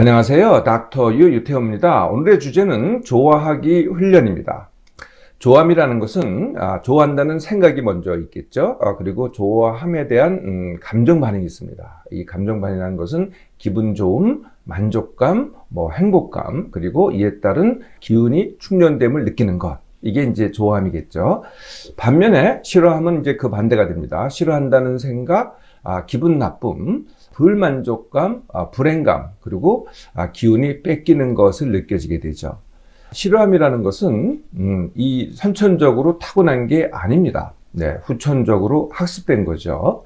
안녕하세요. 닥터 유 유태호입니다. 오늘의 주제는 좋아하기 훈련입니다. 좋아함이라는 것은 아, 좋아한다는 생각이 먼저 있겠죠. 아, 그리고 좋아함에 대한 음, 감정 반응이 있습니다. 이 감정 반응이라는 것은 기분 좋음, 만족감, 뭐 행복감, 그리고 이에 따른 기운이 충전됨을 느끼는 것. 이게 이제 좋아함이겠죠. 반면에 싫어함은 이제 그 반대가 됩니다. 싫어한다는 생각, 아, 기분 나쁨, 불만족감, 아, 불행감, 그리고 아, 기운이 뺏기는 것을 느껴지게 되죠. 싫어함이라는 것은 음, 이 선천적으로 타고난 게 아닙니다. 네, 후천적으로 학습된 거죠.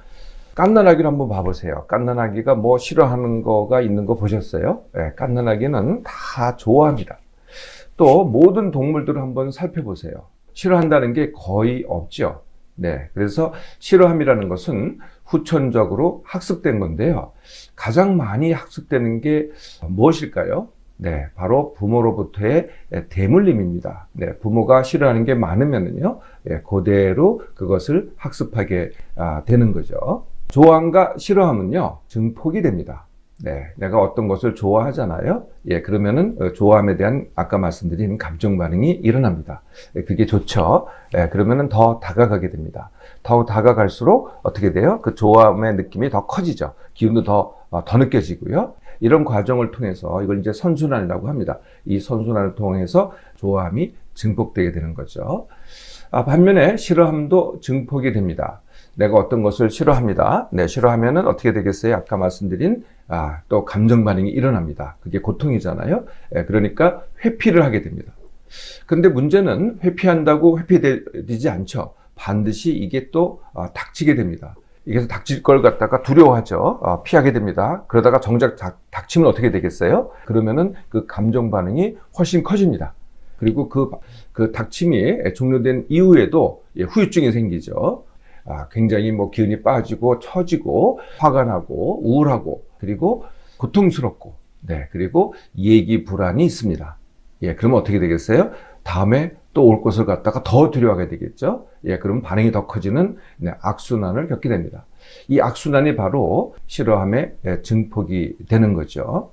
깐난아기를 한번 봐보세요. 깐난아기가 뭐 싫어하는 거가 있는 거 보셨어요? 네, 깐난아기는 다 좋아합니다. 또 모든 동물들을 한번 살펴보세요. 싫어한다는 게 거의 없죠. 네, 그래서 싫어함이라는 것은 후천적으로 학습된 건데요. 가장 많이 학습되는 게 무엇일까요? 네, 바로 부모로부터의 대물림입니다. 네, 부모가 싫어하는 게 많으면은요, 예, 그대로 그것을 학습하게 아, 되는 거죠. 좋아함과 싫어함은요, 증폭이 됩니다. 네, 내가 어떤 것을 좋아하잖아요. 예, 그러면은 어, 좋아함에 대한 아까 말씀드린 감정 반응이 일어납니다. 예, 그게 좋죠. 예, 그러면은 더 다가가게 됩니다. 더 다가갈수록 어떻게 돼요? 그 좋아함의 느낌이 더 커지죠. 기운도 더, 어, 더 느껴지고요. 이런 과정을 통해서 이걸 이제 선순환이라고 합니다. 이 선순환을 통해서 좋아함이 증폭되게 되는 거죠. 아, 반면에 싫어함도 증폭이 됩니다. 내가 어떤 것을 싫어합니다. 네, 싫어하면은 어떻게 되겠어요? 아까 말씀드린 아, 또 감정 반응이 일어납니다. 그게 고통이잖아요. 예, 그러니까 회피를 하게 됩니다. 근데 문제는 회피한다고 회피되지 않죠. 반드시 이게 또 아, 닥치게 됩니다. 이게 닥칠 걸 갖다가 두려워하죠. 아, 피하게 됩니다. 그러다가 정작 닥, 닥치면 어떻게 되겠어요? 그러면은 그 감정 반응이 훨씬 커집니다. 그리고 그, 그 닥침이 종료된 이후에도 예, 후유증이 생기죠. 아, 굉장히 뭐 기운이 빠지고 처지고 화가 나고 우울하고 그리고 고통스럽고 네 그리고 얘기 불안이 있습니다. 예 그러면 어떻게 되겠어요? 다음에 또올 것을 갖다가 더 두려워하게 되겠죠. 예 그럼 반응이 더 커지는 네, 악순환을 겪게 됩니다. 이 악순환이 바로 싫어함의 예, 증폭이 되는 거죠.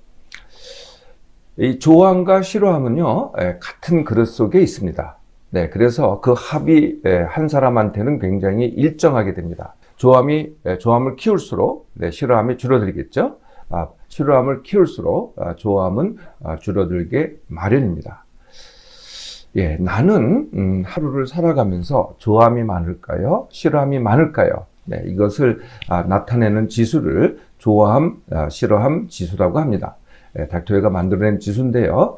이 좋아함과 싫어함은요 예, 같은 그릇 속에 있습니다. 네, 그래서 그 합이 예, 한 사람한테는 굉장히 일정하게 됩니다. 좋아함이 예, 좋아함을 키울수록 네, 싫어함이 줄어들겠죠. 아, 싫어함을 키울수록 아, 좋아함은 아, 줄어들게 마련입니다. 예, 나는 음, 하루를 살아가면서 좋아함이 많을까요? 싫어함이 많을까요? 네, 이것을 아, 나타내는 지수를 좋아함, 아, 싫어함 지수라고 합니다. 예, 닥터웨가 만들어낸 지수인데요.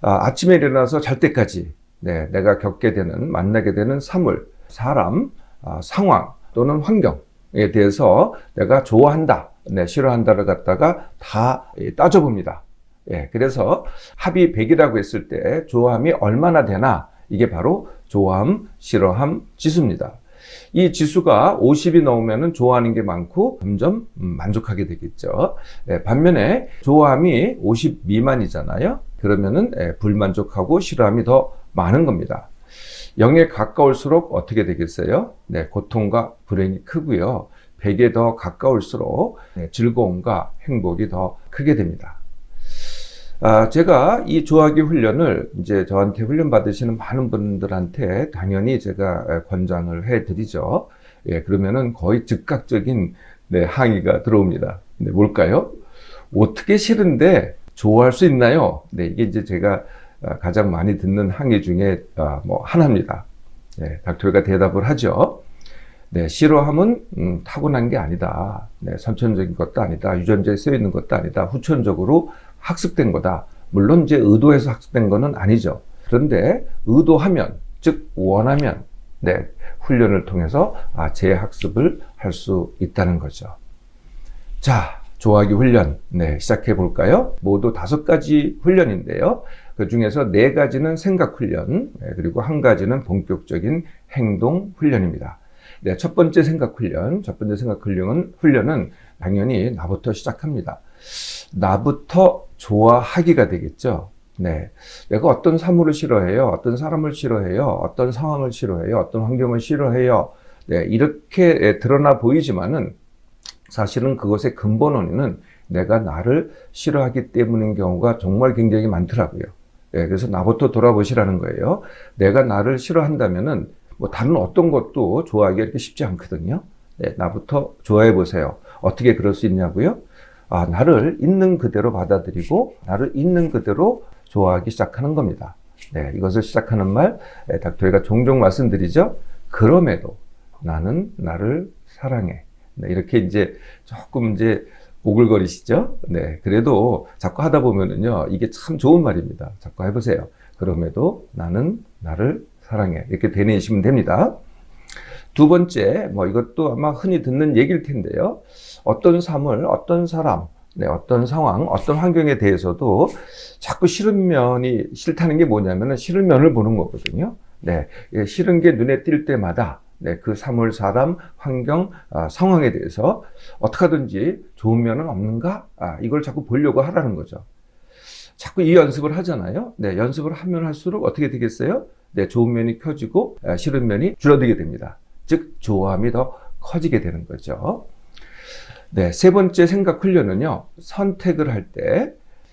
아, 아침에 일어나서 잘 때까지 네, 내가 겪게 되는, 만나게 되는 사물, 사람, 아, 상황 또는 환경에 대해서 내가 좋아한다, 네, 싫어한다를 갖다가 다 예, 따져봅니다. 예, 그래서 합이 100이라고 했을 때 좋아함이 얼마나 되나? 이게 바로 좋아함, 싫어함 지수입니다. 이 지수가 50이 넘으면 좋아하는 게 많고 점점 음, 만족하게 되겠죠. 예, 반면에 좋아함이 50 미만이잖아요. 그러면은 예, 불만족하고 싫어함이 더 많은 겁니다. 0에 가까울수록 어떻게 되겠어요? 네, 고통과 불행이 크고요. 100에 더 가까울수록 네, 즐거움과 행복이 더 크게 됩니다. 아, 제가 이 좋아하기 훈련을 이제 저한테 훈련 받으시는 많은 분들한테 당연히 제가 권장을 해 드리죠. 예, 그러면은 거의 즉각적인 네, 항의가 들어옵니다. 네, 뭘까요? 어떻게 싫은데 좋아할 수 있나요? 네, 이게 이제 제가 아, 가장 많이 듣는 항의 중에 아, 뭐 하나입니다. 네, 닥터가 대답을 하죠. 네, 싫어함은 음, 타고난 게 아니다. 네, 선천적인 것도 아니다. 유전자에 쓰여 있는 것도 아니다. 후천적으로 학습된 거다. 물론 이제 의도해서 학습된 거는 아니죠. 그런데 의도하면, 즉 원하면, 네, 훈련을 통해서 아, 재학습을 할 수 있다는 거죠. 자, 좋아하기 훈련, 네, 시작해 볼까요? 모두 다섯 가지 훈련인데요. 그 중에서 네 가지는 생각 훈련, 네, 그리고 한 가지는 본격적인 행동 훈련입니다. 네, 첫 번째 생각 훈련, 첫 번째 생각 훈련은, 훈련은 당연히 나부터 시작합니다. 나부터 좋아하기가 되겠죠. 네. 내가 어떤 사물을 싫어해요? 어떤 사람을 싫어해요? 어떤 상황을 싫어해요? 어떤 환경을 싫어해요? 네. 이렇게 드러나 보이지만은 사실은 그것의 근본 원인은 내가 나를 싫어하기 때문인 경우가 정말 굉장히 많더라고요. 예, 그래서 나부터 돌아보시라는 거예요. 내가 나를 싫어한다면은 뭐 다른 어떤 것도 좋아하기가 이렇게 쉽지 않거든요. 네, 나부터 좋아해 보세요. 어떻게 그럴 수 있냐고요? 아, 나를 있는 그대로 받아들이고 나를 있는 그대로 좋아하기 시작하는 겁니다. 네, 이것을 시작하는 말 예, 닥터이가 종종 말씀드리죠. 그럼에도 나는 나를 사랑해. 네, 이렇게 이제 조금 이제 오글거리시죠? 네, 그래도 자꾸 하다 보면은요, 이게 참 좋은 말입니다. 자꾸 해보세요. 그럼에도 나는 나를 사랑해. 이렇게 되뇌시면 됩니다. 두 번째, 뭐 이것도 아마 흔히 듣는 얘기일 텐데요. 어떤 삶을, 어떤 사람, 네, 어떤 상황, 어떤 환경에 대해서도 자꾸 싫은 면이 싫다는 게 뭐냐면은 싫은 면을 보는 거거든요. 네, 예, 싫은 게 눈에 띌 때마다 네, 그 사물, 사람, 환경, 아, 상황에 대해서 어떻게 하든지 좋은 면은 없는가? 아, 이걸 자꾸 보려고 하라는 거죠. 자꾸 이 연습을 하잖아요. 네, 연습을 하면 할수록 어떻게 되겠어요? 네, 좋은 면이 켜지고 아, 싫은 면이 줄어들게 됩니다. 즉, 좋아함이 더 커지게 되는 거죠. 네, 세 번째 생각 훈련은요, 선택을 할 때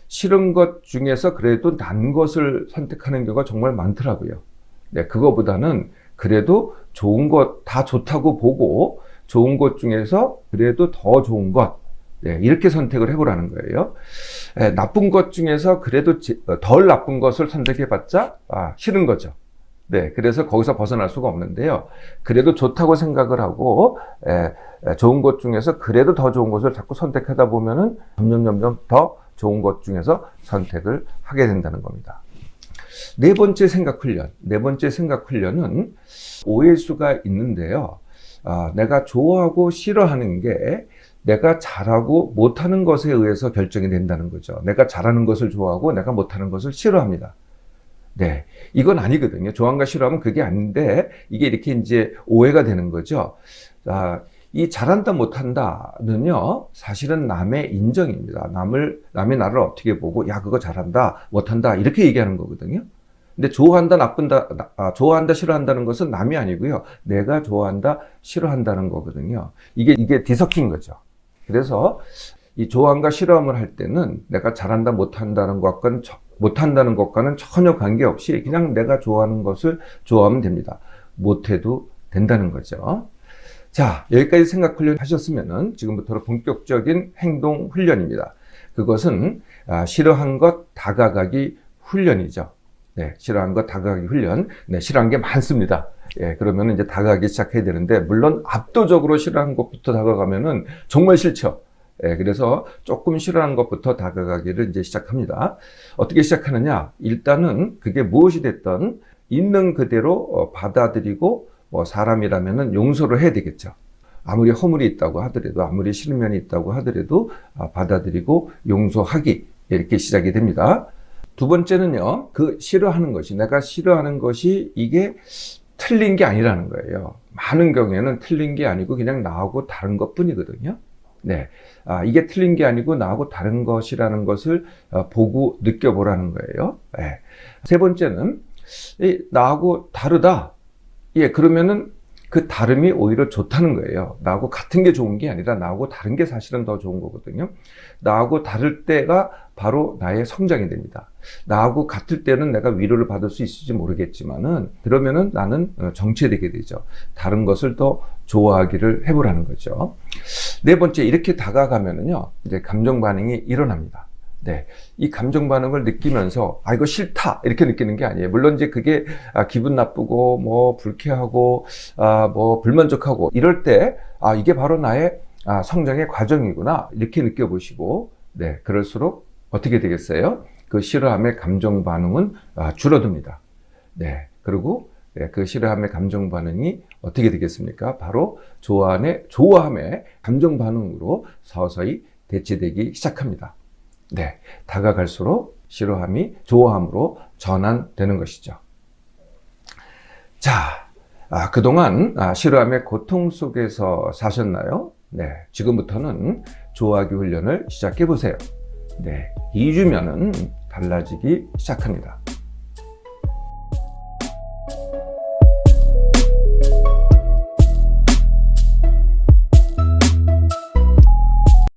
싫은 것 중에서 그래도 난 것을 선택하는 경우가 정말 많더라고요. 네, 그거보다는 그래도 좋은 것 다 좋다고 보고 좋은 것 중에서 그래도 더 좋은 것 네, 이렇게 선택을 해보라는 거예요. 네, 나쁜 것 중에서 그래도 제- 어, 덜 나쁜 것을 선택해봤자 아, 싫은 거죠. 네, 그래서 거기서 벗어날 수가 없는데요. 그래도 좋다고 생각을 하고 에, 에, 좋은 것 중에서 그래도 더 좋은 것을 자꾸 선택하다 보면은 점점 점점 더 좋은 것 중에서 선택을 하게 된다는 겁니다. 네 번째 생각 훈련. 네 번째 생각 훈련은 오해수가 있는데요. 아, 내가 좋아하고 싫어하는 게 내가 잘하고 못하는 것에 의해서 결정이 된다는 거죠. 내가 잘하는 것을 좋아하고 내가 못하는 것을 싫어합니다. 네. 이건 아니거든요. 좋아함과 싫어하면 그게 아닌데 이게 이렇게 이제 오해가 되는 거죠. 아, 이 잘한다 못한다는요 사실은 남의 인정입니다. 남을 남의 나를 어떻게 보고 야 그거 잘한다 못한다 이렇게 얘기하는 거거든요. 근데 좋아한다 나쁜다 나- 아, 좋아한다 싫어한다는 것은 남이 아니고요 내가 좋아한다 싫어한다는 거거든요. 이게 이게 뒤섞인 거죠. 그래서 이 좋아함과 싫어함을 할 때는 내가 잘한다 못한다는 것과는 저- 못한다는 것과는 전혀 관계없이 그냥 내가 좋아하는 것을 좋아하면 됩니다. 못해도 된다는 거죠. 자, 여기까지 생각 훈련 하셨으면은 지금부터 본격적인 행동 훈련입니다. 그것은 아, 싫어한 것 다가가기 훈련이죠. 네, 싫어한 것 다가가기 훈련. 네, 싫어한 게 많습니다. 예, 그러면 이제 다가가기 시작해야 되는데, 물론 압도적으로 싫어한 것부터 다가가면은 정말 싫죠. 예, 그래서 조금 싫어하는 것부터 다가가기를 이제 시작합니다. 어떻게 시작하느냐? 일단은 그게 무엇이 됐던 있는 그대로 어, 받아들이고 뭐 사람이라면은 용서를 해야 되겠죠. 아무리 허물이 있다고 하더라도 아무리 싫은 면이 있다고 하더라도 아, 받아들이고 용서하기 이렇게 시작이 됩니다. 두 번째는요, 그 싫어하는 것이 내가 싫어하는 것이 이게 틀린 게 아니라는 거예요. 많은 경우에는 틀린 게 아니고 그냥 나하고 다른 것 뿐이거든요. 네. 아, 이게 틀린 게 아니고 나하고 다른 것이라는 것을 어, 보고 느껴보라는 거예요. 네. 세 번째는, 이, 나하고 다르다. 예, 그러면은 그 다름이 오히려 좋다는 거예요. 나하고 같은 게 좋은 게 아니라 나하고 다른 게 사실은 더 좋은 거거든요. 나하고 다를 때가 바로 나의 성장이 됩니다. 나하고 같을 때는 내가 위로를 받을 수 있을지 모르겠지만은 그러면은 나는 어, 정체되게 되죠. 다른 것을 더 좋아하기를 해보라는 거죠. 네 번째, 이렇게 다가가면은요, 이제 감정 반응이 일어납니다. 네. 이 감정 반응을 느끼면서, 아, 이거 싫다! 이렇게 느끼는 게 아니에요. 물론 이제 그게 아, 기분 나쁘고, 뭐, 불쾌하고, 아, 뭐, 불만족하고, 이럴 때, 아, 이게 바로 나의 아, 성장의 과정이구나. 이렇게 느껴보시고, 네. 그럴수록 어떻게 되겠어요? 그 싫어함의 감정 반응은 아, 줄어듭니다. 네. 그리고 네, 그 싫어함의 감정 반응이 어떻게 되겠습니까? 바로 좋아함의, 좋아함의 감정 반응으로 서서히 대체되기 시작합니다. 네. 다가갈수록 싫어함이 좋아함으로 전환되는 것이죠. 자, 아, 그동안 아, 싫어함의 고통 속에서 사셨나요? 네. 지금부터는 좋아하기 훈련을 시작해 보세요. 네. 2주면은 달라지기 시작합니다.